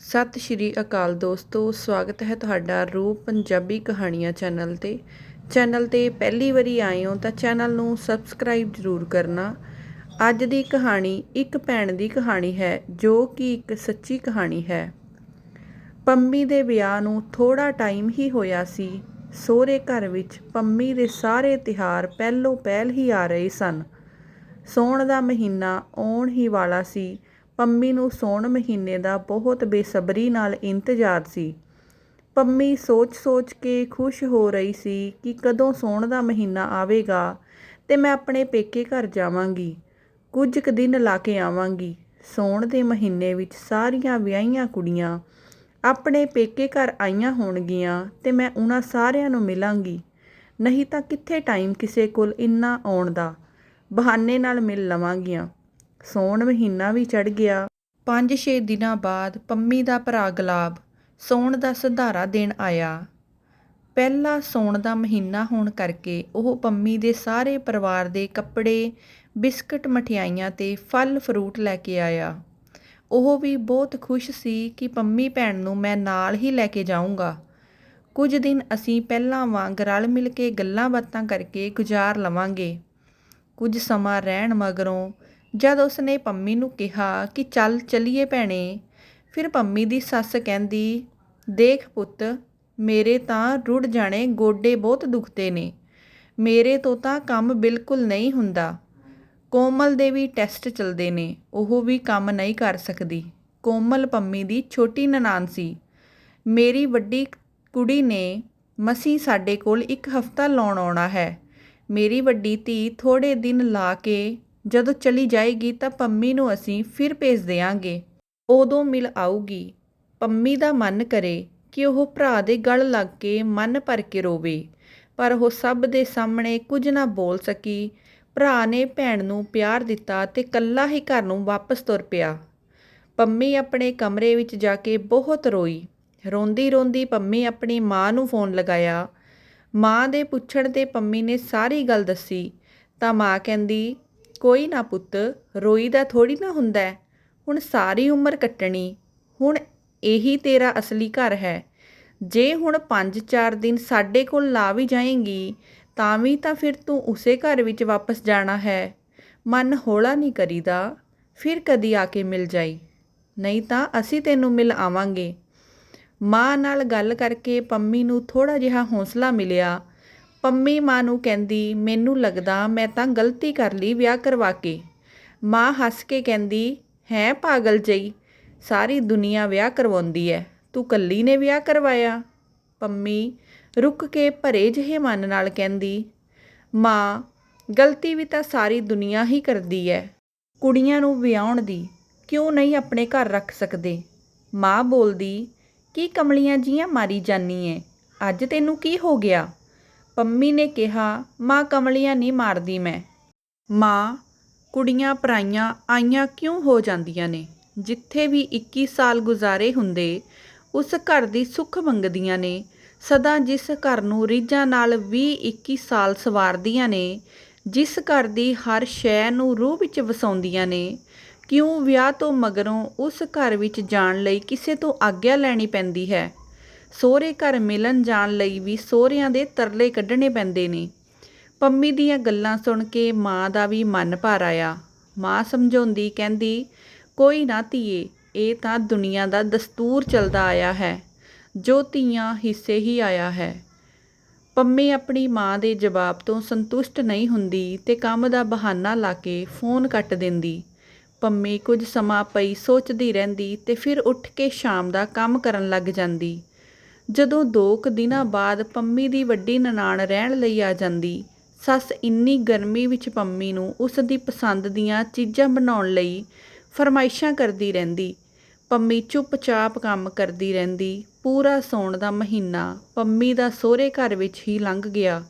ਸਤਿ ਸ਼੍ਰੀ ਅਕਾਲ ਦੋਸਤੋ, ਸਵਾਗਤ ਹੈ ਤੁਹਾਡਾ ਰੂਪ ਪੰਜਾਬੀ ਕਹਾਣੀਆਂ ਚੈਨਲ ਤੇ। ਚੈਨਲ ਤੇ ਪਹਿਲੀ ਵਾਰੀ ਆਏ ਹੋ ਤਾਂ ਚੈਨਲ ਨੂੰ ਸਬਸਕ੍ਰਾਈਬ ਜ਼ਰੂਰ ਕਰਨਾ। ਅੱਜ ਦੀ ਕਹਾਣੀ ਇੱਕ ਭੈਣ ਦੀ ਕਹਾਣੀ ਹੈ, ਜੋ ਕਿ ਇੱਕ ਸੱਚੀ ਕਹਾਣੀ ਹੈ। ਪੰਮੀ ਦੇ ਵਿਆਹ ਨੂੰ ਥੋੜਾ ਟਾਈਮ ਹੀ ਹੋਇਆ ਸੀ। ਸਹੁਰੇ ਘਰ ਵਿੱਚ ਪੰਮੀ ਦੇ ਸਾਰੇ ਤਿਹਾਰ ਪਹਿਲੋਂ ਪਹਿਲ ਹੀ ਆ ਰਹੇ ਸਨ। ਸੌਣ ਦਾ ਮਹੀਨਾ ਆਉਣ ਹੀ ਵਾਲਾ ਸੀ। ਪੰਮੀ ਨੂੰ ਸੌਣ ਮਹੀਨੇ ਦਾ ਬਹੁਤ ਬੇਸਬਰੀ ਨਾਲ ਇੰਤਜ਼ਾਰ ਸੀ। ਪੰਮੀ ਸੋਚ-ਸੋਚ ਕੇ ਖੁਸ਼ ਹੋ ਰਹੀ ਸੀ ਕਿ ਕਦੋਂ ਸੌਣ ਦਾ ਮਹੀਨਾ ਆਵੇਗਾ ਤੇ ਮੈਂ ਆਪਣੇ ਪੇਕੇ ਘਰ ਜਾਵਾਂਗੀ। ਕੁਝ ਕੁ ਦਿਨ ਲਾ ਕੇ ਆਵਾਂਗੀ। ਸੌਣ ਦੇ ਮਹੀਨੇ ਵਿੱਚ ਸਾਰੀਆਂ ਵਿਆਹੀਆਂ ਕੁੜੀਆਂ ਆਪਣੇ ਪੇਕੇ ਘਰ ਆਈਆਂ ਹੋਣਗੀਆਂ ਤੇ ਮੈਂ ਉਹਨਾਂ ਸਾਰਿਆਂ ਨੂੰ ਮਿਲਾਂਗੀ। ਨਹੀਂ ਤਾਂ ਕਿੱਥੇ ਟਾਈਮ ਕਿਸੇ ਕੋਲ ਇੰਨਾ ਆਉਣ ਦਾ। ਬਹਾਨੇ ਨਾਲ ਮਿਲ ਲਵਾਂਗੀਆਂ। ਸੌਣ ਮਹੀਨਾ ਵੀ ਚੜ ਗਿਆ। 5-6 ਦਿਨਾਂ ਬਾਅਦ ਪੰਮੀ ਦਾ ਭਰਾ ਗੁਲਾਬ ਸੌਣ ਦਾ ਸੰਧਾਰਾ ਦੇਣ ਆਇਆ। ਪਹਿਲਾ ਸੌਣ ਦਾ ਮਹੀਨਾ ਹੋਣ ਕਰਕੇ ਉਹ ਪੰਮੀ ਦੇ ਸਾਰੇ ਪਰਿਵਾਰ ਦੇ ਕੱਪੜੇ, ਬਿਸਕਟ ਮਠਿਆਈਆਂ ਤੇ ਫਲ ਫਰੂਟ ਲੈ ਕੇ ਆਇਆ। ਉਹ ਵੀ ਬਹੁਤ ਖੁਸ਼ ਸੀ ਕਿ ਪੰਮੀ ਭੈਣ ਨੂੰ ਮੈਂ ਨਾਲ ਹੀ ਲੈ ਕੇ ਜਾਊਂਗਾ। ਕੁਝ ਦਿਨ ਅਸੀਂ ਪਹਿਲਾਂ ਵਾਂਗ ਰਲ ਮਿਲ ਕੇ ਗੱਲਾਂ ਬਾਤਾਂ ਕਰਕੇ ਗੁਜ਼ਾਰ ਲਵਾਂਗੇ। ਕੁਝ ਸਮਾਂ ਰਹਿਣ ਮਗਰੋਂ ਜਦ ਉਸਨੇ ਪੰਮੀ ਨੂੰ ਕਿਹਾ ਕਿ ਚੱਲ ਚਲੀਏ ਭੈਣੇ, ਫਿਰ ਪੰਮੀ ਦੀ ਸੱਸ ਕਹਿੰਦੀ, ਦੇਖ ਪੁੱਤ, ਮੇਰੇ ਤਾਂ ਰੁੜ ਜਾਣੇ ਗੋਡੇ ਬਹੁਤ ਦੁਖਦੇ ਨੇ। ਮੇਰੇ ਤੋਂ ਤਾਂ ਕੰਮ ਬਿਲਕੁਲ ਨਹੀਂ ਹੁੰਦਾ। ਕੋਮਲ ਦੇ ਵੀ ਟੈਸਟ ਚੱਲਦੇ ਨੇ, ਉਹ ਵੀ ਕੰਮ ਨਹੀਂ ਕਰ ਸਕਦੀ। ਕੋਮਲ ਪੰਮੀ ਦੀ ਛੋਟੀ ਨਨਾਣ ਸੀ। ਮੇਰੀ ਵੱਡੀ ਕੁੜੀ ਨੇ ਮਸੀ ਸਾਡੇ ਕੋਲ ਇੱਕ ਹਫਤਾ ਲਾਉਣ ਆਉਣਾ ਹੈ। ਮੇਰੀ ਵੱਡੀ ਧੀ ਥੋੜੇ ਦਿਨ ਲਾ ਕੇ ਜਦੋਂ ਚਲੀ ਜਾਏਗੀ ਤਾਂ ਪੰਮੀ ਨੂੰ ਅਸੀਂ ਫਿਰ ਭੇਜ ਦੇਵਾਂਗੇ ਉਦੋਂ ਮਿਲ ਆਊਗੀ। ਪੰਮੀ ਦਾ ਮਨ ਕਰੇ ਕਿ ਉਹ ਭਰਾ ਦੇ ਗਲ ਲੱਗ ਕੇ ਮਨ ਭਰ ਕੇ ਰੋਵੇ, ਪਰ ਉਹ ਸਭ ਦੇ ਸਾਹਮਣੇ ਕੁਝ ਨਾ ਬੋਲ ਸਕੀ। ਭਰਾ ਨੇ ਭੈਣ ਨੂੰ ਪਿਆਰ ਦਿੱਤਾ ਤੇ ਕੱਲਾ ਹੀ ਘਰ ਨੂੰ ਵਾਪਸ ਤੁਰ ਪਿਆ। ਪੰਮੀ ਆਪਣੇ ਕਮਰੇ ਵਿੱਚ ਜਾ ਕੇ ਬਹੁਤ ਰੋਈ। ਰੋਂਦੀ ਰੋਂਦੀ ਪੰਮੀ ਆਪਣੀ ਮਾਂ ਨੂੰ ਫੋਨ ਲਗਾਇਆ। ਮਾਂ ਦੇ ਪੁੱਛਣ ਤੇ ਪੰਮੀ ਨੇ ਸਾਰੀ ਗੱਲ ਦੱਸੀ। ਤਾਂ ਮਾਂ ਕਹਿੰਦੀ ਕੋਈ ਨਾ ਪੁੱਤ, ਰੋਈ ਦਾ ਥੋੜੀ ਨਾ ਹੁੰਦਾ ਹੁਣ ਸਾਰੀ ਉਮਰ ਕੱਟਣੀ, ਹੁਣ ਇਹੀ ਤੇਰਾ ਅਸਲੀ ਘਰ ਹੈ। ਜੇ ਹੁਣ 5-4 ਦਿਨ ਸਾਡੇ ਕੋਲ ਲਾ ਵੀ ਜਾਏਂਗੀ, ਤਾਂ ਵੀ ਤਾਂ ਫਿਰ ਤੂੰ ਉਸੇ ਘਰ ਵਿੱਚ ਵਾਪਸ ਜਾਣਾ ਹੈ। ਮਨ ਹੌਲਾ ਨਹੀਂ ਕਰੀਦਾ, ਫਿਰ ਕਦੀ ਆ ਕੇ ਮਿਲ ਜਾਈ। ਨਹੀਂ ਤਾਂ ਅਸੀਂ ਤੈਨੂੰ ਮਿਲ ਆਵਾਂਗੇ। ਮਾਂ ਨਾਲ ਗੱਲ ਕਰਕੇ ਪੰਮੀ ਨੂੰ ਥੋੜਾ ਜਿਹਾ ਹੌਸਲਾ ਮਿਲਿਆ। ਪੰਮੀ ਮਾਂ ਨੂੰ ਕਹਿੰਦੀ, ਮੈਨੂੰ ਲੱਗਦਾ ਮੈਂ ਤਾਂ ਗਲਤੀ ਕਰ ਲਈ ਵਿਆਹ ਕਰਵਾ ਕੇ। ਮਾਂ ਹੱਸ ਕੇ ਕਹਿੰਦੀ, ਹੈ ਪਾਗਲ ਜਈ, ਸਾਰੀ ਦੁਨੀਆ ਵਿਆਹ ਕਰਵਾਉਂਦੀ ਐ, ਤੂੰ ਕੱਲੀ ਨੇ ਵਿਆਹ ਕਰਵਾਇਆ? ਪੰਮੀ ਰੁਕ ਕੇ ਭਰੇ ਜਿਹੇ ਮਨ ਨਾਲ ਕਹਿੰਦੀ, ਮਾਂ, ਗਲਤੀ ਵੀ ਤਾਂ ਸਾਰੀ ਦੁਨੀਆ ਹੀ ਕਰਦੀ ਐ, ਕੁੜੀਆਂ ਨੂੰ ਵਿਆਹਣ ਦੀ, ਕਿਉਂ ਨਹੀਂ ਆਪਣੇ ਘਰ ਰੱਖ ਸਕਦੇ? ਮਾਂ ਬੋਲਦੀ, ਕੀ ਕਮਲੀਆਂ ਜੀਆਂ ਮਾਰੀ ਜਾਨੀ ਐ, ਅੱਜ ਤੈਨੂੰ ਕੀ ਹੋ ਗਿਆ? ਪੰਮੀ ਨੇ ਕਿਹਾ, ਮਾਂ ਕਮਲੀਆਂ ਨਹੀਂ ਮਾਰਦੀ ਮੈਂ। ਮਾਂ, ਕੁੜੀਆਂ ਪਰਾਈਆਂ ਆਈਆਂ ਕਿਉਂ ਹੋ ਜਾਂਦੀਆਂ ਨੇ? ਜਿੱਥੇ ਵੀ 21 ਸਾਲ ਗੁਜ਼ਾਰੇ ਹੁੰਦੇ, ਉਸ ਘਰ ਦੀ ਸੁੱਖ ਮੰਗਦੀਆਂ ਨੇ। ਸਦਾ ਜਿਸ ਘਰ ਨੂੰ ਰੀਝਾਂ ਨਾਲ 20-21 ਸਾਲ ਸਵਾਰਦੀਆਂ ਨੇ, ਜਿਸ ਘਰ ਦੀ ਹਰ ਸ਼ੈ ਨੂੰ ਰੂਹ ਵਿੱਚ ਵਸਾਉਂਦੀਆਂ ਨੇ। ਕਿਉਂ ਵਿਆਹ ਤੋਂ ਮਗਰੋਂ ਉਸ ਘਰ ਵਿੱਚ ਜਾਣ ਲਈ ਕਿਸੇ ਤੋਂ ਆਗਿਆ ਲੈਣੀ ਪੈਂਦੀ ਹੈ? ਸਹੁਰੇ ਘਰ ਮਿਲਣ ਜਾਣ ਲਈ ਵੀ ਸਹੁਰਿਆਂ ਦੇ ਤਰਲੇ ਕੱਢਣੇ ਪੈਂਦੇ ਨੇ। ਪੰਮੀ ਦੀਆਂ ਗੱਲਾਂ ਸੁਣ ਕੇ ਮਾਂ ਦਾ ਵੀ ਮਨ ਭਰ ਆਇਆ। ਮਾਂ ਸਮਝਾਉਂਦੀ ਕਹਿੰਦੀ, ਕੋਈ ਨਾ ਧੀਏ, ਇਹ ਤਾਂ ਦੁਨੀਆ ਦਾ ਦਸਤੂਰ ਚੱਲਦਾ ਆਇਆ ਹੈ। ਜੋ ਧੀਆਂ ਹਿੱਸੇ ਹੀ ਆਇਆ ਹੈ। ਪੰਮੀ ਆਪਣੀ ਮਾਂ ਦੇ ਜਵਾਬ ਤੋਂ ਸੰਤੁਸ਼ਟ ਨਹੀਂ ਹੁੰਦੀ ਤੇ ਕੰਮ ਦਾ ਬਹਾਨਾ ਲਾ ਕੇ ਫੋਨ ਕੱਟ ਦਿੰਦੀ। ਪੰਮੀ ਕੁਝ ਸਮਾਂ ਪਈ ਸੋਚਦੀ ਰਹਿੰਦੀ ਤੇ ਫਿਰ ਉੱਠ ਕੇ ਸ਼ਾਮ ਦਾ ਕੰਮ ਕਰਨ ਲੱਗ ਜਾਂਦੀ। ਜਦੋਂ ਦੋ ਕੁ ਦਿਨਾਂ ਬਾਅਦ ਪੰਮੀ ਦੀ ਵੱਡੀ ਨਨਾਣ ਰਹਿਣ ਲਈ ਆ ਜਾਂਦੀ, ਸੱਸ ਇੰਨੀ ਗਰਮੀ ਵਿੱਚ ਪੰਮੀ ਨੂੰ ਉਸ ਦੀ ਪਸੰਦ ਦੀਆਂ ਚੀਜ਼ਾਂ ਬਣਾਉਣ ਲਈ ਫਰਮਾਇਸ਼ਾਂ ਕਰਦੀ ਰਹਿੰਦੀ। ਪੰਮੀ ਚੁੱਪਚਾਪ ਕੰਮ ਕਰਦੀ ਰਹਿੰਦੀ, ਪੂਰਾ ਸੌਣ ਦਾ ਮਹੀਨਾ ਪੰਮੀ ਦਾ ਸਹੁਰੇ ਘਰ ਵਿੱਚ ਹੀ ਲੰਘ ਗਿਆ।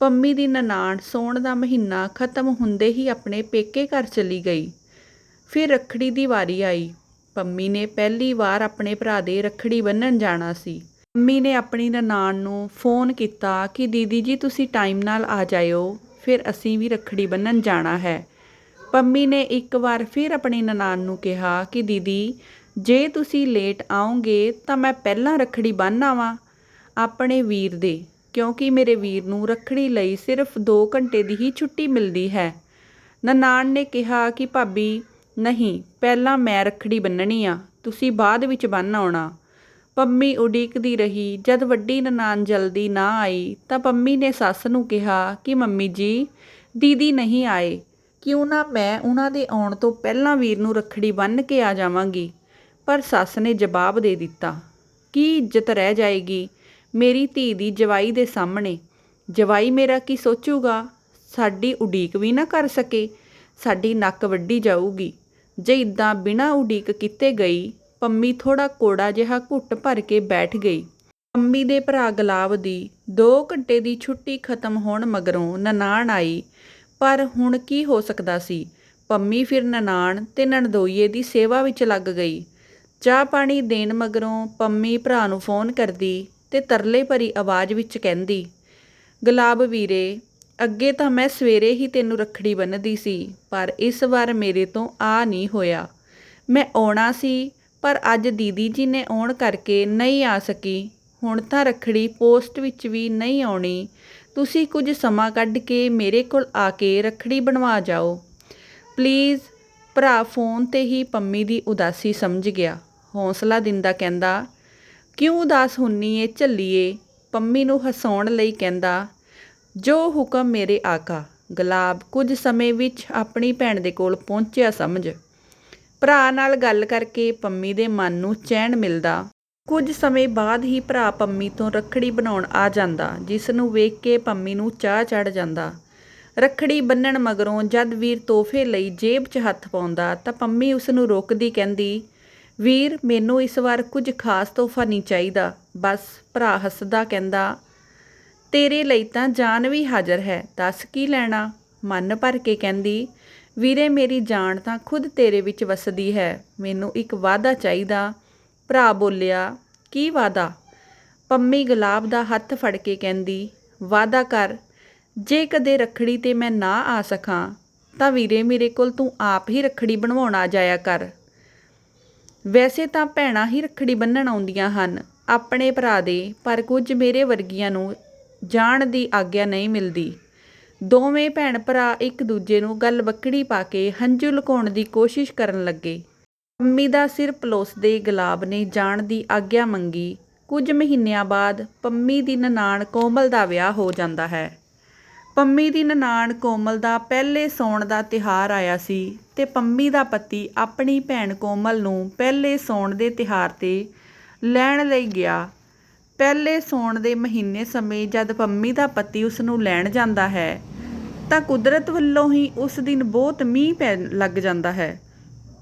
ਪੰਮੀ ਦੀ ਨਨਾਣ ਸੌਣ ਦਾ ਮਹੀਨਾ ਖਤਮ ਹੁੰਦੇ ਹੀ ਆਪਣੇ ਪੇਕੇ ਘਰ ਚਲੀ ਗਈ। ਫਿਰ ਰੱਖੜੀ ਦੀ ਵਾਰੀ ਆਈ। ਪੰਮੀ ਨੇ ਪਹਿਲੀ ਵਾਰ ਆਪਣੇ ਭਰਾ ਦੇ ਰੱਖੜੀ ਬੰਨਣ ਜਾਣਾ ਸੀ। ਮੰਮੀ ਨੇ ਆਪਣੀ ਨਨਾਣ ਨੂੰ ਫੋਨ ਕੀਤਾ ਕਿ, ਦੀਦੀ ਜੀ, ਤੁਸੀਂ ਟਾਈਮ ਨਾਲ ਆ ਜਾਇਓ, ਫਿਰ ਅਸੀਂ ਵੀ ਰੱਖੜੀ ਬੰਨਣ ਜਾਣਾ ਹੈ। ਪੰਮੀ ਨੇ ਇੱਕ ਵਾਰ ਫਿਰ ਆਪਣੀ ਨਨਾਣ ਨੂੰ ਕਿਹਾ ਕਿ, ਦੀਦੀ, ਜੇ ਤੁਸੀਂ ਲੇਟ ਆਓਗੇ, ਤਾਂ ਮੈਂ ਪਹਿਲਾਂ ਰੱਖੜੀ ਬੰਨ੍ਹ ਆਵਾਂ ਆਪਣੇ ਵੀਰ ਦੇ, ਕਿਉਂਕਿ ਮੇਰੇ ਵੀਰ ਨੂੰ ਰੱਖੜੀ ਲਈ ਸਿਰਫ 2 ਘੰਟੇ ਦੀ ਹੀ ਛੁੱਟੀ ਮਿਲਦੀ ਹੈ। ਨਨਾਣ ਨੇ ਕਿਹਾ ਕਿ, ਭਾਬੀ, ਨਹੀਂ, ਪਹਿਲਾਂ ਮੈਂ ਰੱਖੜੀ ਬੰਨਣੀ ਆ, ਤੁਸੀਂ ਬਾਅਦ ਵਿੱਚ ਬੰਨ੍ਹ ਆਉਣਾ। ਪੰਮੀ ਉਡੀਕਦੀ ਰਹੀ। ਜਦ ਵੱਡੀ ਨਨਾਣ ਜਲਦੀ ਨਾ ਆਈ ਤਾਂ ਪੰਮੀ ਨੇ ਸੱਸ ਨੂੰ ਕਿਹਾ ਕਿ, ਮੰਮੀ ਜੀ, ਦੀਦੀ ਨਹੀਂ ਆਏ। ਕਿਉਂ ਨਾ ਮੈਂ ਉਹਨਾਂ ਦੇ ਆਉਣ ਤੋਂ ਪਹਿਲਾਂ ਵੀਰ ਨੂੰ ਰੱਖੜੀ ਬੰਨ੍ਹ ਕੇ ਆ ਜਾਵਾਂਗੀ? ਪਰ ਸੱਸ ਨੇ ਜਵਾਬ ਦੇ ਦਿੱਤਾ, ਕੀ ਇੱਜ਼ਤ ਰਹਿ ਜਾਏਗੀ ਮੇਰੀ ਧੀ ਦੀ ਜਵਾਈ ਦੇ ਸਾਹਮਣੇ? ਜਵਾਈ ਮੇਰਾ ਕੀ ਸੋਚੂਗਾ? ਸਾਡੀ ਉਡੀਕ ਵੀ ਨਾ ਕਰ ਸਕੇ। ਸਾਡੀ ਨੱਕ ਵੱਢੀ ਜਾਊਗੀ। ਜੇ ਇਦਾਂ ਬਿਨਾਂ ਉਡੀਕ ਕੀਤੇ ਗਈ ਪੰਮੀ ਥੋੜਾ ਕੋੜਾ ਜਿਹਾ ਘੁੱਟ ਭਰ ਕੇ ਬੈਠ ਗਈ। ਪੰਮੀ ਦੇ ਭਰਾ ਗੁਲਾਬ ਦੀ 2 ਘੰਟੇ ਦੀ ਛੁੱਟੀ ਖਤਮ ਹੋਣ ਮਗਰੋਂ ਨਨਾਣ ਆਈ। ਪਰ ਹੁਣ ਕੀ ਹੋ ਸਕਦਾ ਸੀ? ਪੰਮੀ ਫਿਰ ਨਨਾਣ ਤੇ ਨਣਦੋਈਏ ਦੀ ਸੇਵਾ ਵਿੱਚ ਲੱਗ ਗਈ। ਚਾਹ ਪਾਣੀ ਦੇਣ ਮਗਰੋਂ ਪੰਮੀ ਭਰਾ ਨੂੰ ਫੋਨ ਕਰਦੀ ਤੇ ਤਰਲੇ ਭਰੀ ਆਵਾਜ਼ ਵਿੱਚ ਕਹਿੰਦੀ, ਗੁਲਾਬ ਵੀਰੇ, ਅੱਗੇ ਤਾਂ ਮੈਂ ਸਵੇਰੇ ਹੀ ਤੈਨੂੰ ਰੱਖੜੀ ਬੰਨ੍ਹਦੀ ਸੀ, ਪਰ ਇਸ ਵਾਰ ਮੇਰੇ ਤੋਂ ਆ ਨਹੀਂ ਹੋਇਆ। ਮੈਂ ਆਉਣਾ ਸੀ ਪਰ ਅੱਜ ਦੀਦੀ ਜੀ ਨੇ ਆਉਣ ਕਰਕੇ ਨਹੀਂ ਆ ਸਕੀ। ਹੁਣ ਤਾਂ ਰੱਖੜੀ ਪੋਸਟ ਵਿੱਚ ਵੀ ਨਹੀਂ ਆਉਣੀ। ਤੁਸੀਂ ਕੁਝ ਸਮਾਂ ਕੱਢ ਕੇ ਮੇਰੇ ਕੋਲ ਆ ਕੇ ਰੱਖੜੀ ਬਣਵਾ ਜਾਓ। ਪਲੀਜ਼, ਭਰਾ ਫੋਨ ਤੇ ਹੀ ਪੰਮੀ ਦੀ ਉਦਾਸੀ ਸਮਝ ਗਿਆ। ਹੌਸਲਾ ਦਿੰਦਾ ਕਹਿੰਦਾ, ਕਿਉਂ ਉਦਾਸ ਹੁੰਨੀ ਏ ਝੱਲੀਏ? ਪੰਮੀ ਨੂੰ ਹਸਾਉਣ ਲਈ ਕਹਿੰਦਾ, ਜੋ ਹੁਕਮ ਮੇਰੇ ਆਕਾ, ਗੁਲਾਬ ਕੁਝ ਸਮੇਂ ਵਿੱਚ ਆਪਣੀ ਭੈਣ ਦੇ ਕੋਲ ਪਹੁੰਚਿਆ ਸਮਝ। ਭਰਾ ਨਾਲ ਗੱਲ ਕਰਕੇ ਪੰਮੀ ਦੇ ਮਨ ਨੂੰ ਚੈਨ ਮਿਲਦਾ। ਕੁਝ ਸਮੇਂ ਬਾਅਦ ਹੀ ਭਰਾ ਪੰਮੀ ਤੋਂ ਰੱਖੜੀ ਬਣਾਉਣ ਆ ਜਾਂਦਾ, ਜਿਸ ਨੂੰ ਵੇਖ ਕੇ ਪੰਮੀ ਨੂੰ ਚਾਹ ਚੜ ਜਾਂਦਾ। ਰੱਖੜੀ ਬੰਨਣ ਮਗਰੋਂ ਜਦ ਵੀਰ ਤੋਹਫੇ ਲਈ ਜੇਬ 'ਚ ਹੱਥ ਪਾਉਂਦਾ ਤਾਂ ਪੰਮੀ ਉਸ ਨੂੰ ਰੋਕਦੀ ਕਹਿੰਦੀ, ਵੀਰ, ਮੈਨੂੰ ਇਸ ਵਾਰ ਕੁਝ ਖਾਸ ਤੋਹਫਾ ਨਹੀਂ ਚਾਹੀਦਾ। ਬਸ ਭਰਾ ਹੱਸਦਾ ਕਹਿੰਦਾ, ਤੇਰੇ ਲਈ ਤਾਂ ਜਾਨ ਵੀ ਹਾਜ਼ਰ ਹੈ, ਦੱਸ ਕੀ ਲੈਣਾ? ਮਨ ਭਰ ਕੇ ਕਹਿੰਦੀ ਵੀਰੇ, ਮੇਰੀ ਜਾਨ ਤਾਂ ਖੁਦ ਤੇਰੇ ਵਿੱਚ ਵਸਦੀ ਹੈ। ਮੈਨੂੰ ਇੱਕ ਵਾਅਦਾ ਚਾਹੀਦਾ। ਭਰਾ ਬੋਲਿਆ, ਕੀ ਵਾਅਦਾ? ਪੰਮੀ ਗੁਲਾਬ ਦਾ ਹੱਥ ਫੜ ਕੇ ਕਹਿੰਦੀ, ਵਾਅਦਾ ਕਰ। ਜੇ ਕਦੇ ਰੱਖੜੀ ਤੇ ਮੈਂ ਨਾ ਆ ਸਕਾਂ, ਤਾਂ ਵੀਰੇ, ਮੇਰੇ ਕੋਲ ਤੂੰ ਆਪ ਹੀ ਰੱਖੜੀ ਬਣਵਾਉਣ ਆ ਜਾਇਆ ਕਰ। ਵੈਸੇ ਤਾਂ ਭੈਣਾਂ ਹੀ ਰੱਖੜੀ ਬੰਨਣ ਆਉਂਦੀਆਂ ਹਨ, ਆਪਣੇ ਭਰਾ ਦੇ, ਪਰ ਕੁਝ ਮੇਰੇ ਵਰਗੀਆਂ ਨੂੰ ਜਾਣ ਦੀ ਆਗਿਆ ਨਹੀਂ ਮਿਲਦੀ। ਦੋਵੇਂ ਭੈਣ ਭਰਾ ਇੱਕ ਦੂਜੇ ਨੂੰ ਗੱਲ ਬੱਕੜੀ ਪਾ ਕੇ ਹੰਝੂ ਲੁਕਾਉਣ ਦੀ ਕੋਸ਼ਿਸ਼ ਕਰਨ ਲੱਗੇ। ਪੰਮੀ ਦਾ ਸਿਰ ਪਲੋਸਦੇ ਗੁਲਾਬ ਨੇ ਜਾਣ ਦੀ ਆਗਿਆ ਮੰਗੀ। ਕੁਝ ਮਹੀਨਿਆਂ ਬਾਅਦ ਪੰਮੀ ਦੀ ਨਨਾਣ ਕੋਮਲ ਦਾ ਵਿਆਹ ਹੋ ਜਾਂਦਾ ਹੈ। ਪੰਮੀ ਦੀ ਨਨਾਣ ਕੋਮਲ ਦਾ ਪਹਿਲੇ ਸੌਣ ਦਾ ਤਿਹਾਰ ਆਇਆ ਸੀ ਤੇ ਪੰਮੀ ਦਾ ਪਤੀ ਆਪਣੀ ਭੈਣ ਕੋਮਲ ਨੂੰ ਪਹਿਲੇ ਸੌਣ ਦੇ ਤਿਹਾਰ ਤੇ ਲੈਣ ਲਈ ਗਿਆ। ਪਹਿਲੇ ਸੌਣ ਦੇ ਮਹੀਨੇ ਸਮੇਂ ਜਦ ਪੰਮੀ ਦਾ ਪਤੀ ਉਸ ਨੂੰ ਲੈਣ ਜਾਂਦਾ ਹੈ, ਤਾਂ ਕੁਦਰਤ ਵੱਲੋਂ ਹੀ ਉਸ ਦਿਨ ਬਹੁਤ ਮੀਂਹ ਪੈ ਲੱਗ ਜਾਂਦਾ ਹੈ।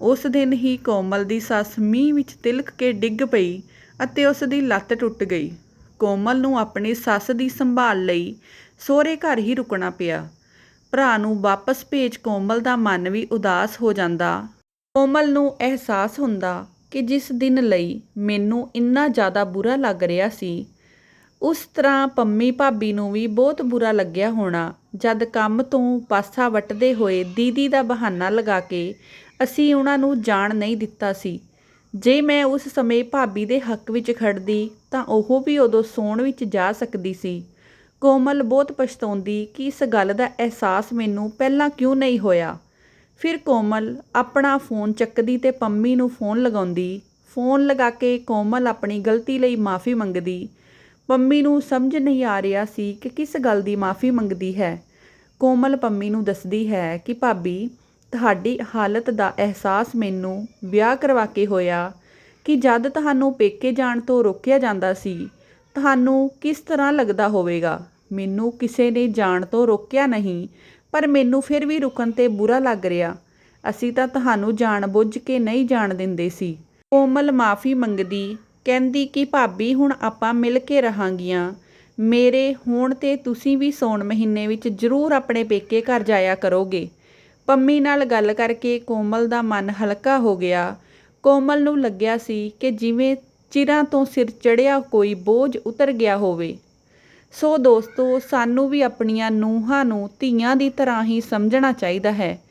ਉਸ ਦਿਨ ਹੀ ਕੋਮਲ ਦੀ ਸੱਸ ਮੀਂਹ ਵਿੱਚ ਤਿਲਕ ਕੇ ਡਿੱਗ ਪਈ ਅਤੇ ਉਸ ਦੀ ਲੱਤ ਟੁੱਟ ਗਈ। ਕੋਮਲ ਨੂੰ ਆਪਣੀ ਸੱਸ ਦੀ ਸੰਭਾਲ ਲਈ ਸਹੁਰੇ ਘਰ ਹੀ ਰੁਕਣਾ ਪਿਆ। ਭਰਾ ਨੂੰ ਵਾਪਸ ਭੇਜ ਕੋਮਲ ਦਾ ਮਨ ਵੀ ਉਦਾਸ ਹੋ ਜਾਂਦਾ। ਕੋਮਲ ਨੂੰ ਅਹਿਸਾਸ ਹੁੰਦਾ ਕਿ ਜਿਸ ਦਿਨ ਲਈ ਮੈਨੂੰ ਇੰਨਾ ਜ਼ਿਆਦਾ ਬੁਰਾ ਲੱਗ ਰਿਹਾ ਸੀ, ਉਸ ਤਰ੍ਹਾਂ ਪੰਮੀ ਭਾਬੀ ਨੂੰ ਵੀ ਬਹੁਤ ਬੁਰਾ ਲੱਗਿਆ ਹੋਣਾ, ਜਦ ਕੰਮ ਤੋਂ ਪਾਸਾ ਵੱਟਦੇ ਹੋਏ ਦੀਦੀ ਦਾ ਬਹਾਨਾ ਲਗਾ ਕੇ ਅਸੀਂ ਉਹਨਾਂ ਨੂੰ ਜਾਣ ਨਹੀਂ ਦਿੱਤਾ ਸੀ। ਜੇ ਮੈਂ ਉਸ ਸਮੇਂ ਭਾਬੀ ਦੇ ਹੱਕ ਵਿੱਚ ਖੜਦੀ ਤਾਂ ਉਹ ਵੀ ਉਦੋਂ ਸੌਣ ਵਿੱਚ ਜਾ ਸਕਦੀ ਸੀ। ਕੋਮਲ ਬਹੁਤ ਪਛਤਾਉਂਦੀ ਕਿ ਇਸ ਗੱਲ ਦਾ ਅਹਿਸਾਸ ਮੈਨੂੰ ਪਹਿਲਾਂ ਕਿਉਂ ਨਹੀਂ ਹੋਇਆ। ਫਿਰ ਕੋਮਲ ਆਪਣਾ ਫੋਨ ਚੱਕਦੀ ਅਤੇ ਪੰਮੀ ਨੂੰ ਫੋਨ ਲਗਾਉਂਦੀ। ਫੋਨ ਲਗਾ ਕੇ ਕੋਮਲ ਆਪਣੀ ਗਲਤੀ ਲਈ ਮਾਫੀ ਮੰਗਦੀ। ਪੰਮੀ ਨੂੰ ਸਮਝ ਨਹੀਂ ਆ ਰਿਹਾ ਸੀ ਕਿ ਕਿਸ ਗੱਲ ਦੀ ਮਾਫੀ ਮੰਗਦੀ ਹੈ। ਕੋਮਲ ਪੰਮੀ ਨੂੰ ਦੱਸਦੀ ਹੈ ਕਿ, ਭਾਬੀ, ਤੁਹਾਡੀ ਹਾਲਤ ਦਾ ਅਹਿਸਾਸ ਮੈਨੂੰ ਵਿਆਹ ਕਰਵਾ ਕੇ ਹੋਇਆ ਕਿ ਜਦ ਤੁਹਾਨੂੰ ਪੇਕੇ ਜਾਣ ਤੋਂ ਰੋਕਿਆ ਜਾਂਦਾ ਸੀ, ਤੁਹਾਨੂੰ ਕਿਸ ਤਰ੍ਹਾਂ ਲੱਗਦਾ ਹੋਵੇਗਾ? ਮੈਨੂੰ ਕਿਸੇ ਨੇ ਜਾਣ ਤੋਂ ਰੋਕਿਆ ਨਹੀਂ। ਪਰ ਮੈਨੂੰ ਫਿਰ ਵੀ ਰੁਕਣ ਤੇ ਬੁਰਾ ਲੱਗ ਰਿਹਾ। ਅਸੀਂ ਤਾਂ ਤੁਹਾਨੂੰ ਜਾਣ ਬੁੱਝ ਕੇ ਨਹੀਂ ਜਾਣ ਦਿੰਦੇ ਸੀ। ਕੋਮਲ ਮਾਫੀ ਮੰਗਦੀ, ਕਹਿੰਦੀ ਕਿ ਭਾਬੀ ਹੁਣ ਆਪਾਂ ਮਿਲ ਕੇ ਰਹਾਂਗੀਆਂ। ਮੇਰੇ ਹੋਣ ਤੇ ਤੁਸੀਂ ਵੀ ਸੌਣ ਮਹੀਨੇ ਵਿੱਚ ਜ਼ਰੂਰ ਆਪਣੇ ਪੇਕੇ ਘਰ ਜਾਇਆ ਕਰੋਗੇ। ਪੰਮੀ ਨਾਲ ਗੱਲ ਕਰਕੇ ਕੋਮਲ ਦਾ ਮਨ ਹਲਕਾ ਹੋ ਗਿਆ। ਕੋਮਲ ਨੂੰ ਲੱਗਿਆ ਸੀ ਕਿ ਜਿਵੇਂ ਚਿਰਾਂ ਤੋਂ ਸਿਰ ਚੜਿਆ ਕੋਈ ਬੋਝ ਉਤਰ ਗਿਆ ਹੋਵੇ। ਸੋ ਦੋਸਤੋ, ਸਾਨੂੰ ਵੀ ਆਪਣੀਆਂ ਨੂੰਹਾਂ ਨੂੰ ਧੀਆਂ ਦੀ ਤਰ੍ਹਾਂ ਹੀ ਸਮਝਣਾ ਚਾਹੀਦਾ ਹੈ।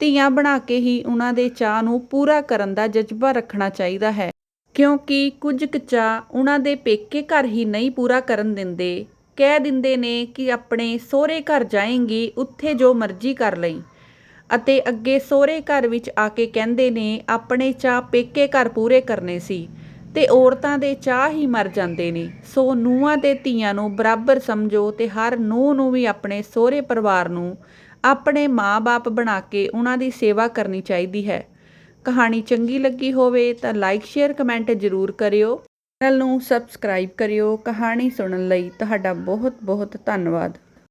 ਧੀਆਂ ਬਣਾ ਕੇ ਹੀ ਉਹਨਾਂ ਦੇ ਚਾਹ ਨੂੰ ਪੂਰਾ ਕਰਨ ਦਾ ਜਜ਼ਬਾ ਰੱਖਣਾ ਚਾਹੀਦਾ ਹੈ। ਕਿਉਂਕਿ ਕੁਝ ਕੁ ਚਾਅ ਉਹਨਾਂ ਦੇ ਪੇਕੇ ਘਰ ਹੀ ਨਹੀਂ ਪੂਰਾ ਕਰਨ ਦਿੰਦੇ। ਕਹਿ ਦਿੰਦੇ ਨੇ ਕਿ ਆਪਣੇ ਸਹੁਰੇ ਘਰ ਜਾਏਂਗੀ ਉੱਥੇ ਜੋ ਮਰਜ਼ੀ ਕਰ ਲਈ। ਅਤੇ ਅੱਗੇ ਸਹੁਰੇ ਘਰ ਵਿੱਚ ਆ ਕੇ ਕਹਿੰਦੇ ਨੇ, ਆਪਣੇ ਚਾਹ ਪੇਕੇ ਘਰ ਪੂਰੇ ਕਰਨੇ ਸੀ। ਤੇ ਔਰਤਾਂ ਦੇ ਚਾਹ ਹੀ ਮਰ ਜਾਂਦੇ ਨੇ। ਸੋ ਨੂੰਹਾਂ ਤੇ ਧੀਆਂ ਨੂੰ ਬਰਾਬਰ ਸਮਝੋ ਤੇ ਹਰ ਨੂੰਹ ਨੂੰ ਵੀ ਆਪਣੇ ਸਹੁਰੇ ਪਰਿਵਾਰ ਨੂੰ ਆਪਣੇ ਮਾਂ-ਬਾਪ ਬਣਾ ਕੇ ਉਹਨਾਂ ਦੀ ਸੇਵਾ ਕਰਨੀ ਚਾਹੀਦੀ ਹੈ। ਕਹਾਣੀ ਚੰਗੀ ਲੱਗੀ ਹੋਵੇ ਤਾਂ ਲਾਈਕ, ਸ਼ੇਅਰ, ਕਮੈਂਟ ਜ਼ਰੂਰ ਕਰਿਓ। ਚੈਨਲ ਨੂੰ ਸਬਸਕ੍ਰਾਈਬ ਕਰਿਓ। ਕਹਾਣੀ ਸੁਣਨ ਲਈ ਤੁਹਾਡਾ ਬਹੁਤ ਬਹੁਤ ਧੰਨਵਾਦ।